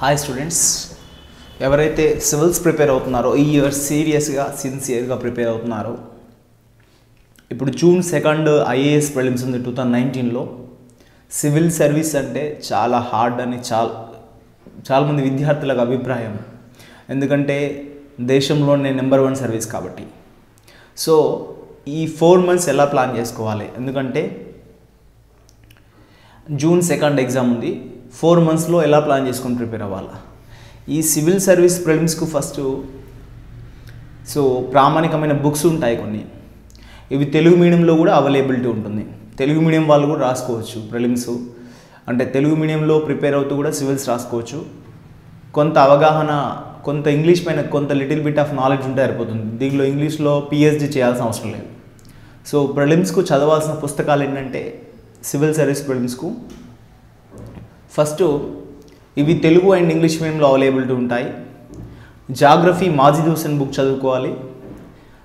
Hi students ఎవరైతే civils prepare అవుతున్నారో ఈ ఇయర్ సీరియస్గా సిన్సియర్గా ప్రిపేర్ అవుతున్నారో ఇప్పుడు జూన్ సెకండ్ ఐఏఎస్ ప్రిలిమ్స్ ఉంది టూ థౌజండ్ నైన్టీన్లో. సివిల్ సర్వీస్ అంటే చాలా హార్డ్ అని చాలా చాలామంది విద్యార్థులకు అభిప్రాయం. ఎందుకంటే దేశంలోనే నెంబర్ వన్ సర్వీస్ కాబట్టి. సో ఈ ఫోర్ మంత్స్ ఎలా ప్లాన్ చేసుకోవాలి? ఎందుకంటే జూన్ సెకండ్ ఎగ్జామ్ ఉంది. ఫోర్ మంత్స్లో ఎలా ప్లాన్ చేసుకొని ప్రిపేర్ అవ్వాలా? ఈ సివిల్ సర్వీస్ ప్రిలిమ్స్కు ఫస్ట్ సో ప్రామాణికమైన బుక్స్ ఉంటాయి కొన్ని. ఇవి తెలుగు మీడియంలో కూడా అవైలబిలిటీ ఉంటుంది. తెలుగు మీడియం వాళ్ళు కూడా రాసుకోవచ్చు ప్రిలిమ్స్. అంటే తెలుగు మీడియంలో ప్రిపేర్ అవుతూ కూడా సివిల్స్ రాసుకోవచ్చు. కొంత అవగాహన కొంత ఇంగ్లీష్ పైన కొంత లిటిల్ బిట్ ఆఫ్ నాలెడ్జ్ ఉంటే సరిపోతుంది. దీనిలో ఇంగ్లీష్లో పిహెచ్డి చేయాల్సిన అవసరం లేదు. సో ప్రిలిమ్స్కు చదవాల్సిన పుస్తకాలు ఏంటంటే సివిల్ సర్వీస్ ప్రిలిమ్స్కు ఫస్ట్ ఇవి తెలుగు అండ్ ఇంగ్లీష్ మీడియంలో అవైలబిలిటీ ఉంటాయి. జాగ్రఫీ మాజిద్ హుసేన్ బుక్ చదువుకోవాలి.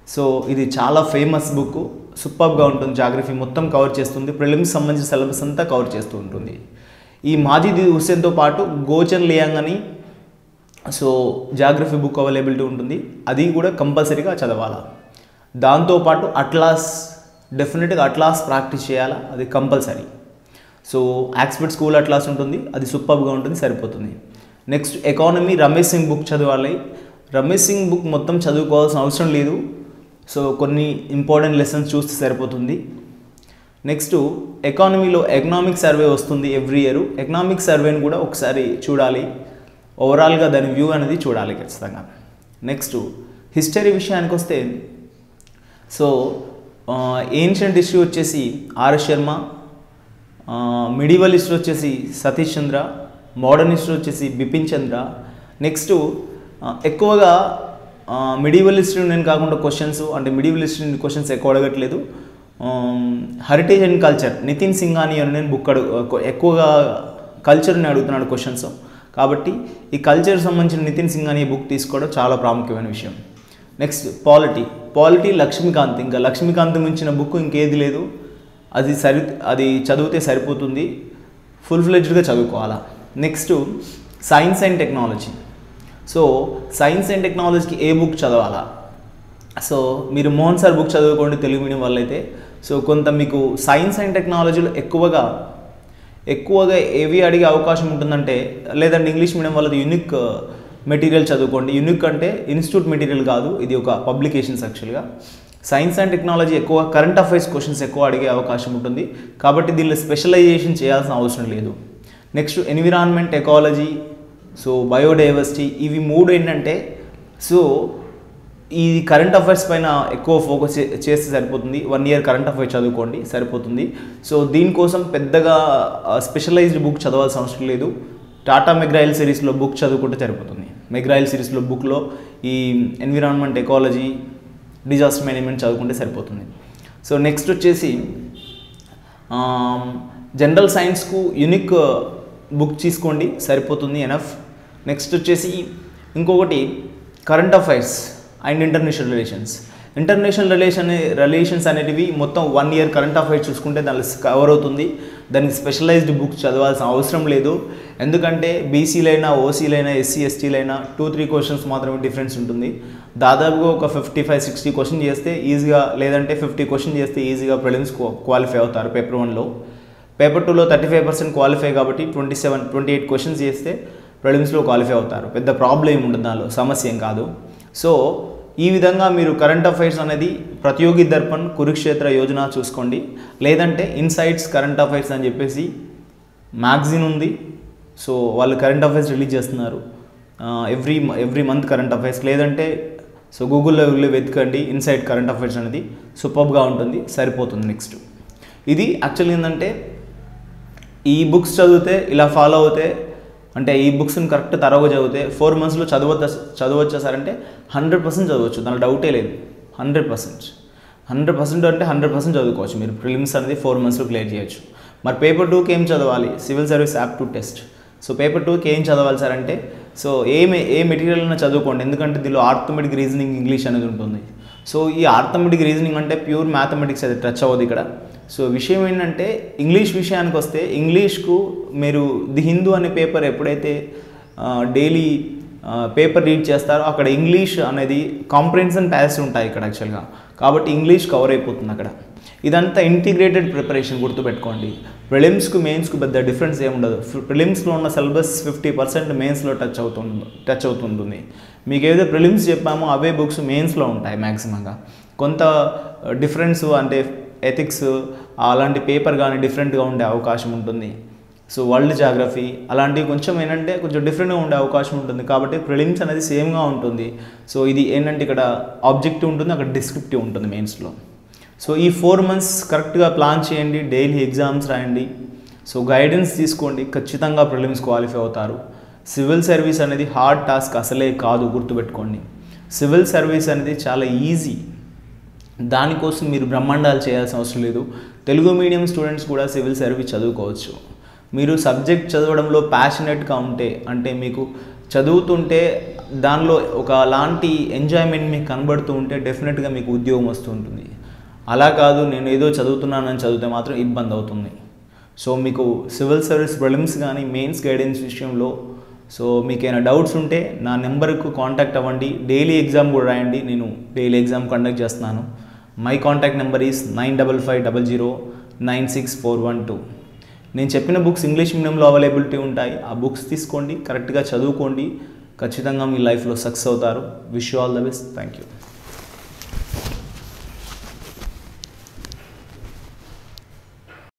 సో ఇది చాలా ఫేమస్ బుక్. సూపర్గా ఉంటుంది జాగ్రఫీ. మొత్తం కవర్ చేస్తుంది. ప్రిలిమ్స్ సంబంధించిన సిలబస్ అంతా కవర్ చేస్తూ ఉంటుంది. ఈ మాజిద్ హుస్సేన్తో పాటు గోచర్ లియాంగ్ అని సో జాగ్రఫీ బుక్ అవైలబిలిటీ ఉంటుంది. అది కూడా కంపల్సరీగా చదవాలా. దాంతోపాటు అట్లాస్ డెఫినెట్గా అట్లాస్ ప్రాక్టీస్ చేయాలా. అది compulsory. So Oxford school atlas ఉంటుంది అది సూపర్గా ఉంటుంది సరిపోతుంది. Next economy Ramesh Singh book చదవాలి. రమేష్ సింగ్ బుక్ మొత్తం చదువుకోవాల్సిన అవసరం లేదు. సో కొన్ని ఇంపార్టెంట్ లెసన్స్ చూస్తే సరిపోతుంది. నెక్స్ట్ ఎకానమీలో ఎకనామిక్ సర్వే వస్తుంది ఎవ్రీ ఇయర్ ఎకనామిక్ సర్వేని కూడా ఒకసారి చూడాలి. ఓవరాల్గా దాని వ్యూ అనేది చూడాలి ఖచ్చితంగా. నెక్స్ట్ హిస్టరీ విషయానికి వస్తే సో ఏన్షియంట్ హిస్టరీ వచ్చేసి ఆర్ఎస్ శర్మ మిడివలిస్ట్ వచ్చేసి సతీష్ చంద్ర మోడర్నిస్ట్ వచ్చేసి బిపిన్ చంద్ర. నెక్స్ట్ ఎక్కువగా మిడివల్ హిస్టరీ నేను కాకుండా క్వశ్చన్స్ అంటే మిడివల్ క్వశ్చన్స్ ఎక్కువ అడగట్లేదు. Heritage and culture Nitin Singhania అని నేను బుక్ అడుగు ఎక్కువగా కల్చర్ని అడుగుతున్నాడు క్వశ్చన్స్ కాబట్టి ఈ కల్చర్ సంబంధించిన నితిన్ సింగాని బుక్ తీసుకోవడం చాలా ప్రాముఖ్యమైన విషయం. Next polity polity Laxmikanth. ఇంకా లక్ష్మీకాంత్ మించిన బుక్ ఇంకేది లేదు. అది సరి అది చదివితే సరిపోతుంది. ఫుల్ ఫ్లెడ్జ్డ్గా చదువుకోవాలా. Next science and technology so science and టెక్నాలజీకి ఏ బుక్ చదవాలా? సో మీరు మోహన్ సార్ బుక్ చదువుకోండి తెలుగు మీడియం వాళ్ళైతే. సో కొంత మీకు సైన్స్ అండ్ టెక్నాలజీలో ఎక్కువగా ఎక్కువగా ఏవి అడిగే అవకాశం ఉంటుందంటే లేదంటే ఇంగ్లీష్ మీడియం వాళ్ళది యూనిక్ మెటీరియల్ చదువుకోండి. యూనిక్ అంటే ఇన్స్టిట్యూట్ మెటీరియల్ కాదు. ఇది ఒక పబ్లికేషన్స్ యాక్చువల్గా సైన్స్ అండ్ టెక్నాలజీ ఎక్కువ కరెంట్ అఫైర్స్ క్వశ్చన్స్ ఎక్కువ అడిగే అవకాశం ఉంటుంది. కాబట్టి దీనిలో స్పెషలైజేషన్ చేయాల్సిన అవసరం లేదు. Next environment ecology so biodiversity ఇవి మూడు ఏంటంటే సో ఈ కరెంట్ అఫైర్స్ పైన ఎక్కువ ఫోకస్ చేస్తే సరిపోతుంది. వన్ ఇయర్ కరెంట్ అఫైర్ చదువుకోండి సరిపోతుంది. సో దీనికోసం పెద్దగా స్పెషలైజ్డ్ బుక్ చదవాల్సిన అవసరం లేదు. టాటా మెగ్రాయిల్ సిరీస్లో బుక్ చదువుకుంటే సరిపోతుంది. మెగ్రాయిల్ సిరీస్లో బుక్లో ఈ ఎన్విరాన్మెంట్ ఎకాలజీ డిజాస్టర్ మేనేజ్మెంట్ చదువుకుంటే సరిపోతుంది. సో నెక్స్ట్ వచ్చేసి జనరల్ సైన్స్కు యూనిక్ బుక్ తీసుకోండి సరిపోతుంది ఎనఫ్ నెక్స్ట్ వచ్చేసి ఇంకొకటి current affairs and international relations international relation relations అనేటివి మొత్తం వన్ ఇయర్ కరెంట్ అఫైర్స్ చూసుకుంటే దానిలో కవర్ అవుతుంది. దానికి స్పెషలైజ్డ్ బుక్ చదవాల్సిన అవసరం లేదు. ఎందుకంటే బీసీలైనా ఓసీలైనా ఎస్సీ ఎస్టీలైనా టూ త్రీ క్వశ్చన్స్ మాత్రమే డిఫరెన్స్ ఉంటుంది. దాదాపుగా ఒక ఫిఫ్టీ ఫైవ్ సిక్స్టీ క్వశ్చన్ చేస్తే ఈజీగా లేదంటే ఫిఫ్టీ క్వశ్చన్ చేస్తే ఈజీగా ప్రిలిమ్స్ క్వాలిఫై అవుతారు పేపర్ వన్లో పేపర్ టూలో థర్టీ ఫైవ్ పర్సెంట్ క్వాలిఫై కాబట్టి twenty seven twenty eight questions చేస్తే ప్రిలిమ్స్లో క్వాలిఫై అవుతారు. పెద్ద ప్రాబ్లం ఏమి ఉండదు దానిలో సమస్య ఏం కాదు. సో ఈ విధంగా మీరు కరెంట్ అఫైర్స్ అనేది ప్రతియోగి దర్పణ్ కురుక్షేత్ర యోజన చూసుకోండి. లేదంటే ఇన్సైట్స్ కరెంట్ అఫైర్స్ అని చెప్పేసి మ్యాగజిన్ ఉంది. సో వాళ్ళు కరెంట్ అఫైర్స్ రిలీజ్ చేస్తున్నారు. Every every month current affairs లేదంటే సో గూగుల్లో వెళ్ళి వెతకండి ఇన్సైట్ కరెంట్ అఫైర్స్ అనేది. సూపర్గా ఉంటుంది. సరిపోతుంది నెక్స్ట్ ఇది యాక్చువల్ ఏంటంటే ఈ బుక్స్ చదివితే ఇలా ఫాలో అవుతే అంటే ఈ బుక్స్ని కరెక్ట్ తరగ చదివితే ఫోర్ మంత్స్లో చదవచ్చ చదవచ్చా సార్ అంటే హండ్రెడ్ పర్సెంట్ చదవచ్చు. దానిలో డౌటే లేదు. హండ్రెడ్ పర్సెంట్ హండ్రెడ్ పర్సెంట్ అంటే హండ్రెడ్ పర్సెంట్ చదువుకోవచ్చు. మీరు ప్రిలిమ్స్ అనేది ఫోర్ మంత్స్లో క్లియర్ చేయొచ్చు. మరి పేపర్ టూకి ఏం చదవాలి? Civil service app to test so paper టూకి ఏం చదవాలి సార్ అంటే సో ఏ ఏ మెటీరియల్ అయినా చదువుకోండి. ఎందుకంటే దీనిలో ఆర్థమెటిక్ రీజనింగ్ ఇంగ్లీష్ అనేది ఉంటుంది. సో ఈ ఆర్థమెటిక్ రీజనింగ్ అంటే ప్యూర్ మ్యాథమెటిక్స్ అది టచ్ అవ్వదు ఇక్కడ. సో విషయం ఏంటంటే ఇంగ్లీష్ విషయానికి వస్తే ఇంగ్లీష్కు మీరు ది హిందూ అనే పేపర్ ఎప్పుడైతే డైలీ పేపర్ రీడ్ చేస్తారో అక్కడ ఇంగ్లీష్ అనేది కాంప్రిహెన్షన్ ప్యాసెస్ ఉంటాయి ఇక్కడ యాక్చువల్గా. కాబట్టి ఇంగ్లీష్ కవర్ అయిపోతుంది అక్కడ. ఇదంతా ఇంటిగ్రేటెడ్ ప్రిపరేషన్ గుర్తుపెట్టుకోండి. ప్రిలిమ్స్కు మెయిన్స్కు పెద్ద డిఫరెన్స్ ఏముండదు ప్రిలిమ్స్లో ఉన్న సిలబస్ ఫిఫ్టీ పర్సెంట్ మెయిన్స్లో టచ్ అవుతుంది టచ్ అవుతుంటుంది మీకు ఏదో ప్రిలిమ్స్ చెప్పామో అవే బుక్స్ మెయిన్స్లో ఉంటాయి మ్యాక్సిమంగా కొంత డిఫరెన్స్ అంటే ఎథిక్స్ అలాంటి పేపర్ కానీ డిఫరెంట్గా ఉండే అవకాశం ఉంటుంది. సో వరల్డ్ జాగ్రఫీ అలాంటివి కొంచెం ఏంటంటే కొంచెం డిఫరెంట్గా ఉండే అవకాశం ఉంటుంది. కాబట్టి ప్రిలిమ్స్ అనేది సేమ్గా ఉంటుంది. సో ఇది ఏంటంటే ఇక్కడ ఆబ్జెక్టివ్ ఉంటుంది అక్కడ డిస్క్రిప్టివ్ ఉంటుంది మెయిన్స్లో సో ఈ ఫోర్ మంత్స్ కరెక్ట్గా ప్లాన్ చేయండి డైలీ ఎగ్జామ్స్ రాయండి. సో గైడెన్స్ తీసుకోండి ఖచ్చితంగా ప్రిలిమ్స్ క్వాలిఫై అవుతారు. సివిల్ సర్వీస్ అనేది హార్డ్ టాస్క్ అసలే కాదు గుర్తుపెట్టుకోండి. సివిల్ సర్వీస్ అనేది చాలా ఈజీ దానికోసం మీరు బ్రహ్మాండాలు చేయాల్సిన అవసరం లేదు. తెలుగు మీడియం స్టూడెంట్స్ కూడా సివిల్ సర్వీస్ చదువుకోవచ్చు. మీరు సబ్జెక్ట్ చదవడంలో ప్యాషనెట్గా ఉంటే అంటే మీకు చదువుతుంటే దానిలో ఒక లాంటి ఎంజాయ్మెంట్ మీకు కనబడుతూ ఉంటే డెఫినెట్గా మీకు ఉద్యోగం వస్తూ ఉంటుంది. అలా కాదు నేను ఏదో చదువుతున్నానని చదివితే మాత్రం ఇబ్బంది అవుతుంది. సో మీకు సివిల్ సర్వీస్ ప్రిలిమ్స్ కానీ మెయిన్స్ గైడెన్స్ విషయంలో సో మీకు ఏమైనా డౌట్స్ ఉంటే నా నెంబర్కు కాంటాక్ట్ అవ్వండి. డైలీ ఎగ్జామ్ కూడా రాయండి. నేను డైలీ ఎగ్జామ్ కండక్ట్ చేస్తున్నాను. My contact number is nine double five double zero nine six four one two నేను చెప్పిన బుక్స్ ఇంగ్లీష్ మీడియంలో అవైలబిలిటీ ఉంటాయి. ఆ బుక్స్ తీసుకోండి కరెక్ట్గా చదువుకోండి. ఖచ్చితంగా మీ లైఫ్లో సక్సెస్ అవుతారు. Wish all the best thank you